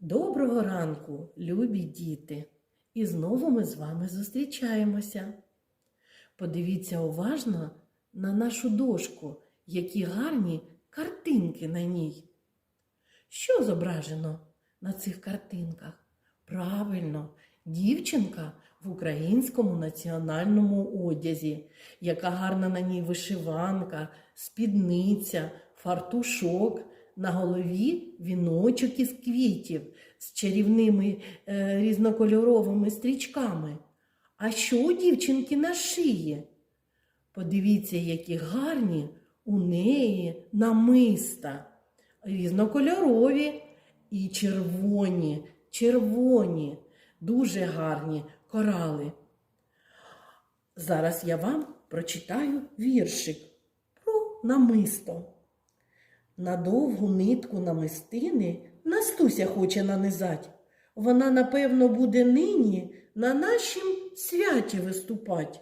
Доброго ранку, любі діти! І знову ми з вами зустрічаємося. Подивіться уважно на нашу дошку, які гарні картинки на ній. Що зображено на цих картинках? Правильно, дівчинка в українському національному одязі, яка гарна на ній вишиванка, спідниця, фартушок, на голові віночок із квітів з чарівними е, різнокольоровими стрічками. А що у дівчинки на шиї? Подивіться, які гарні у неї намиста, різнокольорові і червоні, червоні, дуже гарні корали. Зараз я вам прочитаю віршик про намисто. На довгу нитку намистини Настуся хоче нанизать. Вона, напевно, буде нині на нашім святі виступать.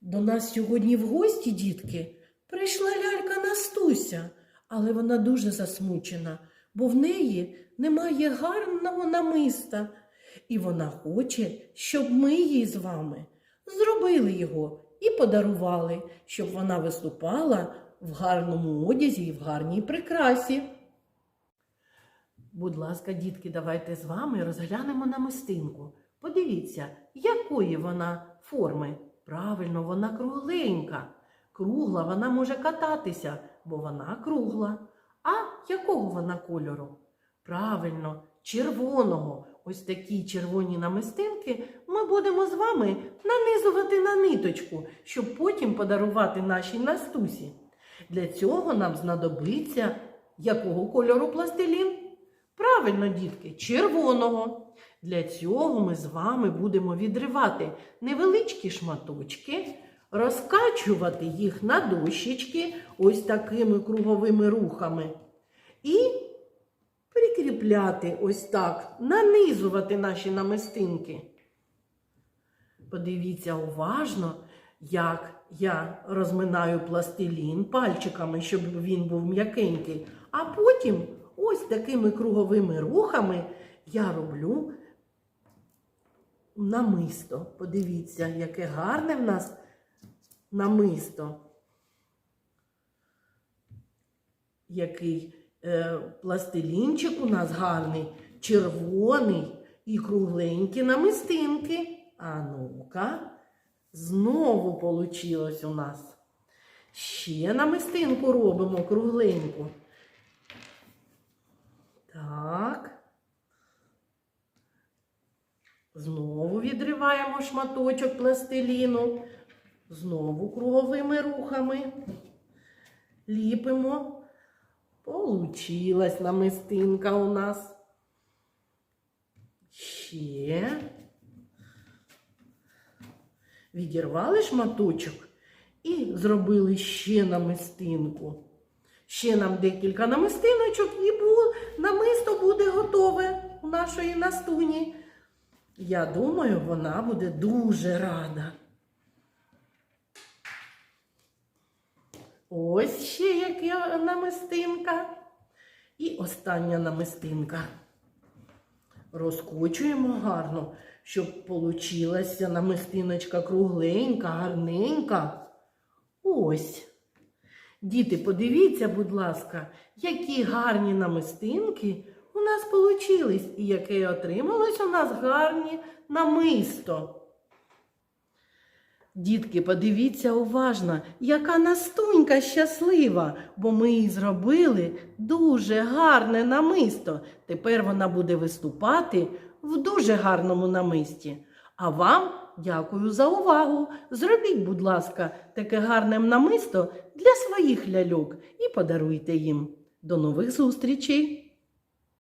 До нас сьогодні в гості, дітки, прийшла лялька Настуся, але вона дуже засмучена, бо в неї немає гарного намиста, і вона хоче, щоб ми їй з вами зробили його і подарували, щоб вона виступала в гарному одязі і в гарній прикрасі. Будь ласка, дітки, давайте з вами розглянемо намистинку. Подивіться, якої вона форми. Правильно, вона кругленька. Кругла вона може кататися, бо вона кругла. А якого вона кольору? Правильно, червоного. Ось такі червоні намистинки ми будемо з вами нанизувати на ниточку, щоб потім подарувати нашій Настусі. Для цього нам знадобиться якого кольору пластилін? Правильно, дітки, червоного. Для цього ми з вами будемо відривати невеличкі шматочки, розкачувати їх на дощечки ось такими круговими рухами. І прикріпляти ось так, нанизувати наші намистинки. Подивіться уважно, як я розминаю пластилін пальчиками, щоб він був м'якенький. А потім ось такими круговими рухами я роблю намисто. Подивіться, яке гарне в нас намисто. Який пластилінчик у нас гарний, червоний і кругленькі намистинки. А ну-ка, знову получилось у нас. Ще намистинку робимо кругленьку. Так. Знову відриваємо шматочок пластиліну. Знову круговими рухами. Ліпимо. Получилась намистинка у нас. Ще. Відірвали шматочок і зробили ще намистинку. Ще нам декілька намистиночок і намисто буде готове у нашої настуні. Я думаю, вона буде дуже рада. Ось ще яка намистинка. І остання намистинка. Розкочуємо гарно, щоб получилася намистиночка кругленька, гарненька. Ось. Діти, подивіться, будь ласка, які гарні намистинки у нас получились і яке отрималось у нас гарні намисто. Дітки, подивіться уважно, яка настунька щаслива, бо ми їй зробили дуже гарне намисто. Тепер вона буде виступати в дуже гарному намисті. А вам дякую за увагу. Зробіть, будь ласка, таке гарне намисто для своїх ляльок і подаруйте їм. До нових зустрічей!